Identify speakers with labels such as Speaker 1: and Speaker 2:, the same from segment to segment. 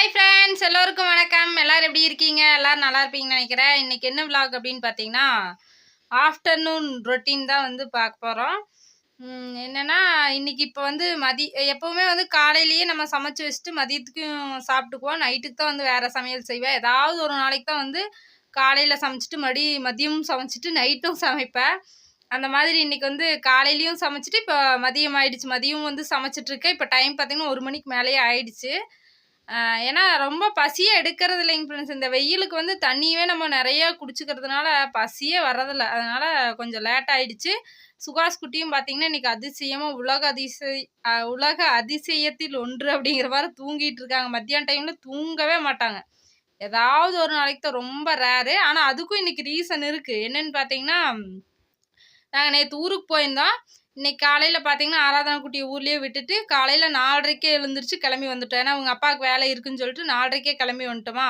Speaker 1: Hi friends எல்லோருக்கும் வணக்கம். எல்லோரும் எப்படி இருக்கீங்க? எல்லோரும் நல்லா இருப்பீங்கன்னு நினைக்கிறேன். இன்றைக்கி என்ன விலாக் அப்படின்னு பார்த்தீங்கன்னா ஆஃப்டர்நூன் ரொட்டீன் தான் வந்து பார்க்க போகிறோம் என்னன்னா இன்னைக்கு இப்போ வந்து மதி எப்போவுமே வந்து காலையிலேயே நம்ம சமைச்சு வச்சுட்டு மதியத்துக்கும் சாப்பிட்டுக்குவோம். நைட்டுக்கு தான் வந்து வேறு சமையல் செய்வேன். ஏதாவது ஒரு நாளைக்கு தான் வந்து காலையில் சமைச்சிட்டு மடி மதியமும் சமைச்சிட்டு நைட்டும் சமைப்பேன். அந்த மாதிரி இன்னைக்கு வந்து காலையிலையும் சமைச்சிட்டு இப்போ மதியம் ஆயிடுச்சு. மதியம் வந்து சமைச்சிட்ருக்கேன் இப்போ டைம் பார்த்தீங்கன்னா ஒரு மணிக்கு மேலேயே ஆயிடுச்சு. ஏன்னா ரொம்ப பசியே எடுக்கிறது இல்லைங்க ஃப்ரெண்ட்ஸ் இந்த வெயிலுக்கு வந்து தண்ணியவே நம்ம நிறைய குடிச்சிக்கிறதுனால பசியே வர்றதில்ல. அதனால் கொஞ்சம் லேட் ஆகிடுச்சு சுகாஷ் குட்டியும் பார்த்தீங்கன்னா இன்னைக்கு அதிசயமாக உலக அதிசய உலக அதிசயத்தில் ஒன்று அப்படிங்கிற மாதிரி தூங்கிட்டு இருக்காங்க. மத்தியான டைமில் தூங்கவே மாட்டாங்க. ஏதாவது ஒரு நாளைக்கு தான். ரொம்ப ரேரு ஆனால் அதுக்கும் இன்றைக்கி ரீசன் இருக்குது என்னென்னு பார்த்தீங்கன்னா நாங்கள் நேற்று ஊருக்கு போயிருந்தோம். இன்னைக்கு காலையில் பார்த்தீங்கன்னா ஆராதனா குட்டியை ஊர்லேயே விட்டுட்டு காலையில் நாலரைக்கே எழுந்திரிச்சு கிளம்பி வந்துட்டோம். ஏன்னா அவங்க அப்பாவுக்கு வேலை இருக்குன்னு சொல்லிட்டு நாலரைக்கே கிளம்பி வந்துட்டோமா?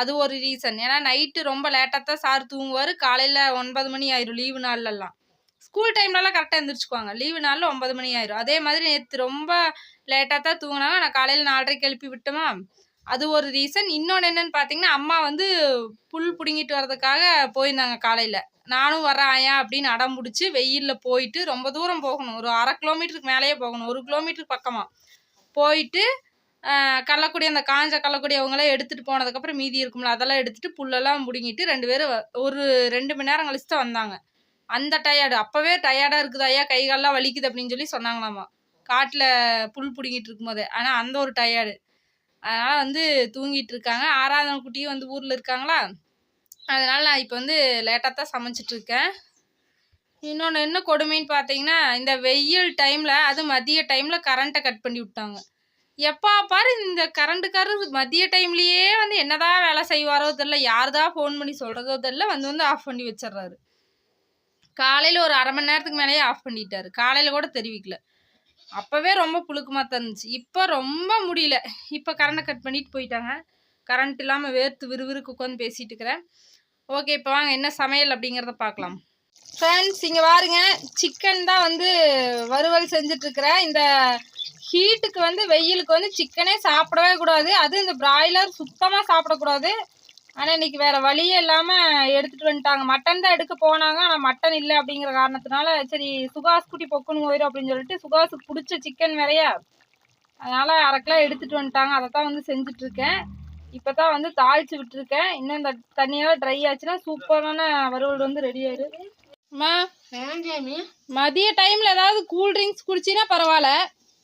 Speaker 1: அது ஒரு ரீசன் ஏன்னா நைட்டு ரொம்ப லேட்டாக தான் சார் தூங்குவார். காலையில் ஒன்பது மணி ஆயிரும் லீவு நாள்லலாம். ஸ்கூல் டைம்லலாம் கரெக்டாக எழுந்திரிச்சுக்குவாங்க லீவு நாளில் ஒன்பது மணி ஆயிரும். அதே மாதிரி நேற்று ரொம்ப லேட்டாக தான் தூங்கினாங்க. நான் காலையில் நாலரைக்கு எழுப்பி விட்டோமா? அது ஒரு ரீசன் இன்னொன்று என்னன்னு பார்த்தீங்கன்னா அம்மா வந்து புல் பிடுங்கிட்டு வர்றதுக்காக போயிருந்தாங்க காலையில். நானும் வரேன் அப்படின்னு அடம் பிடிச்சி வெயிலில் போயிட்டு ரொம்ப தூரம் போகணும். ஒரு அரை கிலோமீட்டருக்கு மேலேயே போகணும். ஒரு கிலோமீட்டருக்கு பக்கமாக போயிட்டு கள்ளக்குடி அந்த காஞ்ச கள்ளக்குடி அவங்களாம் எடுத்துகிட்டு போனதுக்கப்புறம் மீதி இருக்கும்ல அதெல்லாம் எடுத்துகிட்டு புல்லெல்லாம் பிடுங்கிட்டு ரெண்டு பேரும் ஒரு ரெண்டு மணி நேரம் கழிச்சு தான் வந்தாங்க. அந்த டயர்டு அப்போவே டயர்டாக இருக்குது ஐயா கைகாலெலாம் வலிக்குது அப்படின்னு சொல்லி சொன்னாங்களாமா. காட்டில் புல் பிடுங்கிட்டு இருக்கும்போது. ஆனால் அந்த ஒரு டயர்டு அதனால் வந்து தூங்கிட்டு இருக்காங்க. ஆராதனை குட்டியும் வந்து ஊரில் இருக்காங்களா? அதனால் நான் இப்போ வந்து லேட்டாக தான் சமைச்சிட்டு இருக்கேன். இன்னொன்று என்ன கொடுமைன்னு பார்த்தீங்கன்னா இந்த வெயில் டைமில் அது மதிய டைமில் கரண்ட்டை கட் பண்ணி விட்டாங்க. எப்போ பாரு இந்த கரண்ட்டுக்காரர் மதிய டைம்லேயே வந்து என்னதான் வேலை செய்வாரோ தெரில யார்தான் ஃபோன் பண்ணி சொல்கிறதோ தெரில வந்து வந்து ஆஃப் பண்ணி வச்சிடுறாரு. காலையில் ஒரு அரை மணி நேரத்துக்கு மேலேயே ஆஃப் பண்ணிட்டாரு. காலையில் கூட தெரிவிக்கல. அப்போவே ரொம்ப புழுக்கமாக தான் இருந்துச்சு. இப்போ ரொம்ப முடியல. இப்போ கரண்ட்டை கட் பண்ணிட்டு போயிட்டாங்க. கரண்ட் இல்லாமல் வேர்த்து விறுவிறுக்கு உட்காந்து பேசிகிட்டு இருக்கிறேன். ஓகே இப்போ வாங்க என்ன சமையல் அப்படிங்கிறத பார்க்கலாம் ஃப்ரெண்ட்ஸ் இங்கே பாருங்க சிக்கன் தான் வந்து வறுவல் செஞ்சிட்ருக்கிறேன் இந்த ஹீட்டுக்கு வந்து வெயிலுக்கு வந்து சிக்கனே சாப்பிடவே கூடாது. அது இந்த பிராய்லர் சுத்தமாக சாப்பிடக்கூடாது. ஆனால் இன்றைக்கி வேறு வழியே இல்லாமல் எடுத்துட்டு வந்துட்டாங்க. மட்டன் தான் எடுக்க போனாங்க ஆனால் மட்டன் இல்லை அப்படிங்கிற காரணத்தினால சரி சுகாஸ் குட்டி பொக்குன்னு போயிடும் அப்படின்னு சொல்லிட்டு சுகாஸுக்கு பிடிச்ச சிக்கன் வேறையா? அதனால் அரை கிலோ வந்துட்டாங்க. அதை தான் வந்து செஞ்சிட்ருக்கேன். இருக்கேன் இப்போ தான் வந்து தாளிச்சு விட்டுருக்கேன். இன்னும் இந்த தண்ணியெல்லாம் ட்ரை ஆச்சுன்னா சூப்பரான வறுவல் வந்து ரெடி ஆயிடும் அம்மா மதிய டைம்ல ஏதாவது கூல் ட்ரிங்க்ஸ் குடிச்சினா பரவாயில்ல.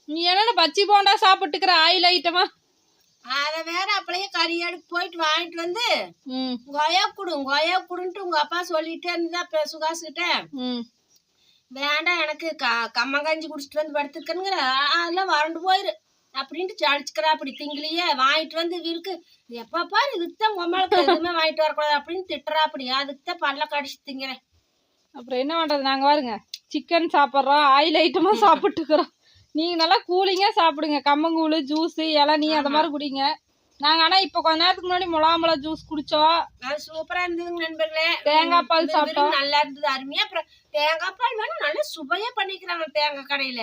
Speaker 1: நீ என்னென்ன பச்சி போண்டா சாப்பிட்டுக்கிற ஆயில் ஐட்டமா
Speaker 2: அத வேற அப்படியே கறியாடு போயிட்டு வாங்கிட்டு வந்து
Speaker 1: ம்.
Speaker 2: கொயா குடு கொயா குடுன்ட்டு உங்க அப்பா சொல்லிட்டே இருந்தா இப்ப சுகாஸ் கிட்ட
Speaker 1: ம்.
Speaker 2: வேண்டாம் எனக்கு க கம்மங்கஞ்சி குடிச்சிட்டு வந்து படுத்துக்கணுங்கிற அதெல்லாம் வறண்டு போயிரு. அப்படின்ட்டு சளிச்சுக்கிறா அப்படி திங்கிலேயே வாங்கிட்டு வந்து இவருக்கு எப்ப பாரு இதுக்கு தான் எதுவுமே வாங்கிட்டு வரக்கூடாது அப்படின்னு திட்டுறா அப்படி. அதுக்கு தான் பல்ல கடிச்சு திங்கிறேன்.
Speaker 1: அப்புறம் என்ன பண்றது? நாங்க பாருங்க சிக்கன் சாப்பிட்றோம் ஆயில் ஐட்டமா சாப்பிட்டுக்கிறோம். நீங்க நல்லா கூலிங்கா சாப்பிடுங்க. கம்மங்கூழ் ஜூஸ் இளநீ அந்த மாதிரி குடிங்க. நாங்க ஆனா இப்ப கொஞ்ச நேரத்துக்கு முன்னாடி முலாம்பழம் ஜூஸ் குடிச்சோம்.
Speaker 2: சூப்பரா இருந்ததுங்க நண்பர்களே.
Speaker 1: தேங்காய் பால் சாப்பிட்டோம்.
Speaker 2: நல்லா இருந்தது அருமையா. அப்புறம் தேங்காய் பால் வேணும் நல்லா சுவையா பண்ணிக்கிறாங்க தேங்காய் கடையில.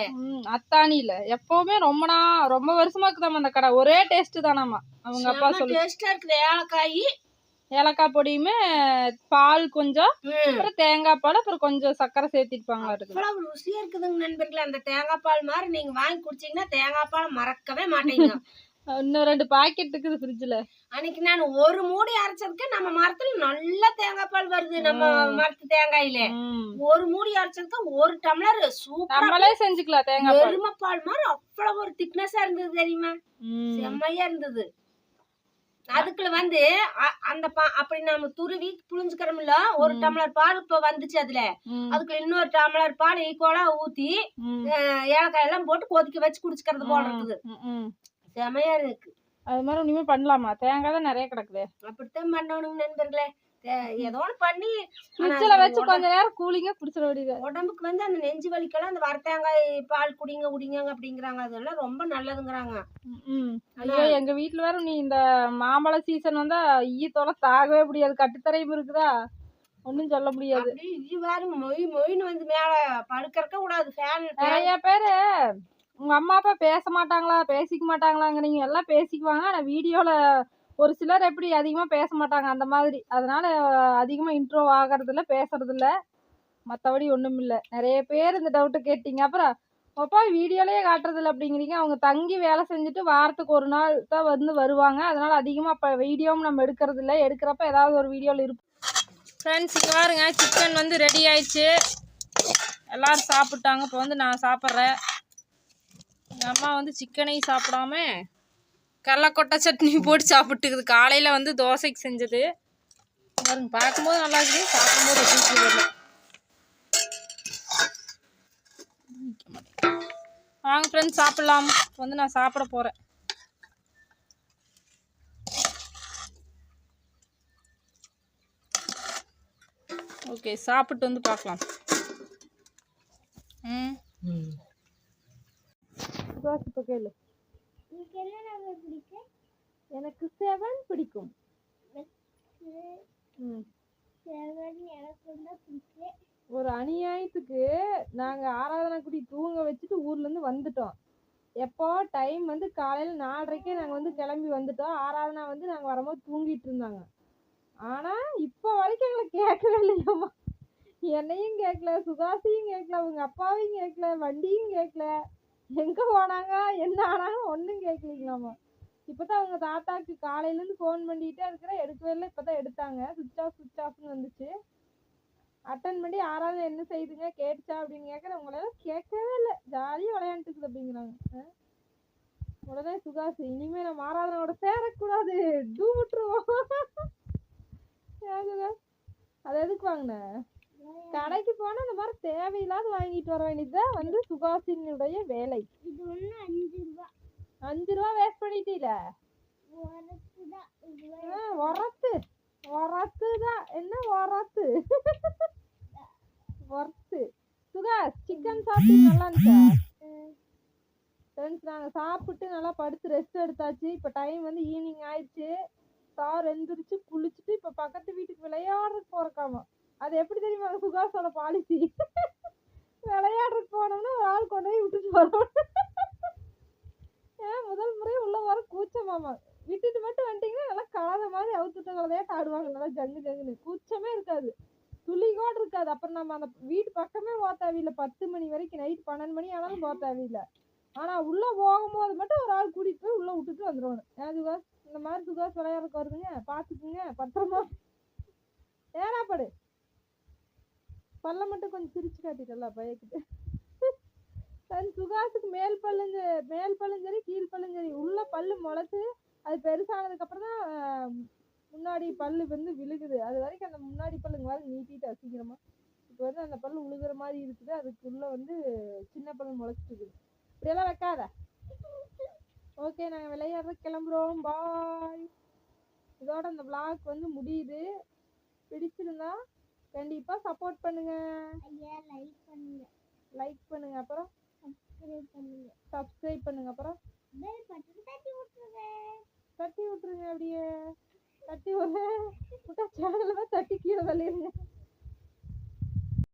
Speaker 1: அத்தானியில எப்பவுமே ரொம்ப நா ரொம்ப வருஷமா இருக்குதாம்மா அந்த கடை. ஒரே டேஸ்ட் தானாமா அவங்க அப்பா சொல்லி.
Speaker 2: டேஸ்டா இருக்குது ஏலக்காய்.
Speaker 1: ஏலக்காய் பொடியுமே பால் கொஞ்சம். அப்புறம் தேங்காய் பால் அப்புறம் கொஞ்சம் சர்க்கரை சேர்த்திருப்பாங்களா இருக்குது
Speaker 2: அவ்வளவு ருசியா இருக்குதுங்க நண்பர்களே அந்த தேங்காய் பால் மாதிரி நீங்க வாங்கி குடிச்சீங்கன்னா தேங்காய் பால் மறக்கவே மாட்டீங்க.
Speaker 1: இன்னும் ரெண்டு பாக்கெட் இருக்குது ஃப்ரிட்ஜில்
Speaker 2: அன்னைக்கு நான் ஒரு மூடி அரைச்சதுக்கு நம்ம மரத்துல நல்ல தேங்காய் பால் வருது நம்ம மரத்து தேங்காயில. ஒரு மூடி அரைச்சதுக்கு ஒரு டம்ளர் சூப்பரா
Speaker 1: நம்மளே செஞ்சுக்கலாம் தேங்காய் பால்.
Speaker 2: எருமை பால் மாதிரி அவ்வளவு ஒரு திக்னஸா இருந்தது தெரியுமா? செம்மையா இருந்தது. அதுக்குள்ள வந்து அந்த பா அப்படி நம்ம துருவி புளிஞ்சுக்கிறோம்ல ஒரு டம்ளர் பால் இப்ப வந்துச்சு அதுல. அதுக்குள்ள இன்னொரு டம்ளர் பால் ஈக்குவலா ஊத்தி ஏலக்காய் எல்லாம் போட்டு கொதிக்க வச்சு குடிச்சுக்கிறது போல இருக்குது. செமையா இருக்கு.
Speaker 1: அது மாதிரி இனிமே பண்ணலாமா? தேங்காய் தான் நிறைய கிடக்குது.
Speaker 2: அப்படித்தான் பண்ணணும் நண்பர்களே. ஏதோ ஒண்ணு பண்ணி
Speaker 1: ஃப்ரிட்ஜில் வச்சு கொஞ்ச நேரம் கூலிங்கா குடிச்சிட வேண்டியது
Speaker 2: உடம்புக்கு வந்து அந்த நெஞ்சு வலிக்கெல்லாம் அந்த வரத்தேங்காய் பால் குடிங்க குடிங்க அப்படிங்கிறாங்க. அதெல்லாம் ரொம்ப நல்லதுங்கிறாங்க.
Speaker 1: ஐயோ எங்க வீட்ல வேற நீ இந்த மாம்பழ சீசன் வந்தா ஈத்தோட தாகவே முடியாது. கட்டுத்தரையும் இருக்குதா? ஒன்றும் சொல்ல முடியாது.
Speaker 2: இது வேற மொய் மொயின்னு வந்து மேல படுக்கறக்க கூடாது. ஃபேன்
Speaker 1: நிறைய பேரு உங்க அம்மா அப்பா பேச மாட்டாங்களா? பேசிக்க மாட்டாங்களாங்கிறீங்க. எல்லாம் பேசிக்குவாங்க. ஆனால் வீடியோவில் ஒரு சிலர் எப்படி அதிகமாக பேச மாட்டாங்க? அந்த மாதிரி. அதனால அதிகமாக இன்ட்ரோ ஆகிறதில்ல பேசுறதில்ல. மற்றபடி ஒன்றும் இல்லை. நிறைய பேர் இந்த டவுட்டு கேட்டீங்க. அப்புறம் அப்பா வீடியோலேயே காட்டுறதில்ல அப்படிங்கிறீங்க. அவங்க தங்கி வேலை செஞ்சுட்டு வாரத்துக்கு ஒரு நாள் தான் வந்து வருவாங்க. அதனால அதிகமாக இப்போ வீடியோவும் நம்ம எடுக்கிறதில்ல. எடுக்கிறப்ப ஏதாவது ஒரு வீடியோவில் இருப்போம் ஃப்ரெண்ட்ஸ் இங்கே பாருங்க. சிக்கன் வந்து ரெடி ஆயிடுச்சு. எல்லாரும் சாப்பிட்டாங்க. இப்போ வந்து நான் சாப்பிட்றேன். எங்கள் அம்மா வந்து சிக்கனையும் சாப்பிடாம கடலக்கொட்டை சட்னி போட்டு சாப்பிட்டுக்குது. காலையில் வந்து தோசைக்கு செஞ்சது. பாருங்க பார்க்கும்போது நல்லா இருக்குது. சாப்பிடும்போது எப்படி வாங்க ஃப்ரெண்ட்ஸ் சாப்பிட்லாம். வந்து நான் சாப்பிட போகிறேன் ஓகே சாப்பிட்டு வந்து பார்க்கலாம். ம். தோசை இப்போ கேளு. எனக்கு செவன் பிடிக்கும். ஒரு அநியாயத்துக்கு நாங்கள் ஆராதனை குடி தூங்க வச்சுட்டு ஊர்லேருந்து வந்துட்டோம். எப்போ டைம் வந்து காலையில் நாலரைக்கே நாங்கள் வந்து கிளம்பி வந்துட்டோம். ஆராதனா வந்து நாங்கள் வரும்போது தூங்கிட்டு இருந்தாங்க. ஆனால் இப்போ வரைக்கும் எங்களை கேட்கவே இல்லையாம்மா. என்னையும் கேட்கல சுகாசியும் கேட்கல அவங்க அப்பாவையும் கேட்கல வண்டியும் கேட்கல. எங்கே போனாங்க? என்ன ஆனாங்க ஒன்றும் கேட்கலீங்களாம்மா இப்போ தான் அவங்க தாத்தாக்கு காலையிலேருந்து ஃபோன் பண்ணிகிட்டே இருக்கிறேன் எடுக்கவே இல்லை. இப்போ தான் எடுத்தாங்க சுவிட்ச் ஆஃப் சுவிட்ச் ஆஃப்னு வந்துச்சு. அட்டன் பண்ணி யாராவது என்ன செய்யுதுங்க கேட்டுச்சா அப்படின்னு கேட்குறேன் உங்களால கேட்கவே இல்லை. ஜாலியாக விளையாண்டுக்குது அப்படிங்கிறாங்க. உடனே சுகாசு இனிமே நம்ம ஆராதனோட சேரக்கூடாது. டூ விட்டுருவோம். ஏன் அது எதுக்கு வாங்கின? கடைக்கு போனா இந்த மாதிரி தேவையில்லாத வாங்கிட்டு வர வேண்டியதுதான் வந்து சுகாசினுடைய வேலை.
Speaker 2: இது அஞ்சு ரூபா.
Speaker 1: அஞ்சு ரூபா வேஸ்ட் பண்ணிட்டீல?
Speaker 2: உரத்து.
Speaker 1: உரத்து தான். என்ன உரத்து? ஒர்த்து சுகாஸ் சிக்கன் சாப்பிட்டு நல்லா இருந்துச்சா ஃப்ரெண்ட்ஸ் நாங்கள் சாப்பிட்டு நல்லா படுத்து ரெஸ்ட் எடுத்தாச்சு. இப்போ டைம் வந்து ஈவினிங் ஆயிடுச்சு. சார் எந்திரிச்சு குளிச்சுட்டு இப்போ பக்கத்து வீட்டுக்கு விளையாடுறதுக்கு போகிறக்காமா அது எப்படி தெரியுமா? சுகாஸோட பாலிசி விளையாடுறதுக்கு போனோம்னா ஒரு ஆள் கொண்டு போய் விட்டுட்டு வரோம். ஏன்? முதல் முறை உள்ள வர கூச்சமாமா. விட்டுட்டு மட்டும் வந்துட்டீங்கன்னா நல்லா கலந்த மாதிரி அவுத்துட்டு கலதையாட்டு ஆடுவாங்க. நல்லா ஜங்கு ஜங்குன்னு. கூச்சமே இருக்காது. துளி கூட இருக்காது. அப்புறம் நம்ம அந்த வீட்டு பக்கமே போக தேவையில்லை. பத்து மணி வரைக்கும் நைட் பன்னெண்டு மணி ஆனாலும் போக தேவையில்லை. ஆனா உள்ள போகும்போது மட்டும் ஒரு ஆள் கூட்டிட்டு போய் உள்ள விட்டுட்டு வந்துடுவாங்க ஏன் சுகாஸ் இந்த மாதிரி சுகாஸ் விளையாடுறதுக்கு வருதுங்க? பாத்துக்குங்க பத்திரமா. ஏனாப்படு பல்ல மட்டும் கொஞ்சம் சிரிச்சு காட்டிட்டல பயக்கிட்டு தன் சுகாசுக்கு மேல் பல்லும் மேல் பல்லும் சரி கீழ் பல்லும் சரி உள்ள பல்லு முளைச்சு அது பெருசானதுக்கு அப்புறம் தான் முன்னாடி பல்லு வந்து விழுகுது. அது வரைக்கும் அந்த முன்னாடி பல்லுங்க வேறு நீட்டிட்டு அசிக்கிறமா இப்போ வந்து அந்த பல்லு விழுகுற மாதிரி இருக்குது. அதுக்குள்ள வந்து சின்ன பல்லு முளைச்சிட்டு இருக்குது இப்படியெல்லாம் வைக்காத. ஓகே நாங்கள் விளையாடுற கிளம்புறோம். பாய் இதோட அந்த விளாக் வந்து முடியுது. பிடிச்சிருந்தா கண்டிப்பாக சப்போர்ட் பண்ணுங்க.
Speaker 2: ஐயா லைக் பண்ணுங்க.
Speaker 1: லைக் பண்ணுங்க அப்புறம்?
Speaker 2: சப்ஸ்கிரைப் பண்ணுங்க.
Speaker 1: சப்ஸ்கிரைப் பண்ணுங்க அப்புறம்?
Speaker 2: பெல் பட்டன் தட்டி விட்டுருங்க.
Speaker 1: தட்டி விட்டுருங்க அப்படியே. தட்டி விட்றேன் விட்டா சேனலை தட்டி கீழே தள்ளிடுங்க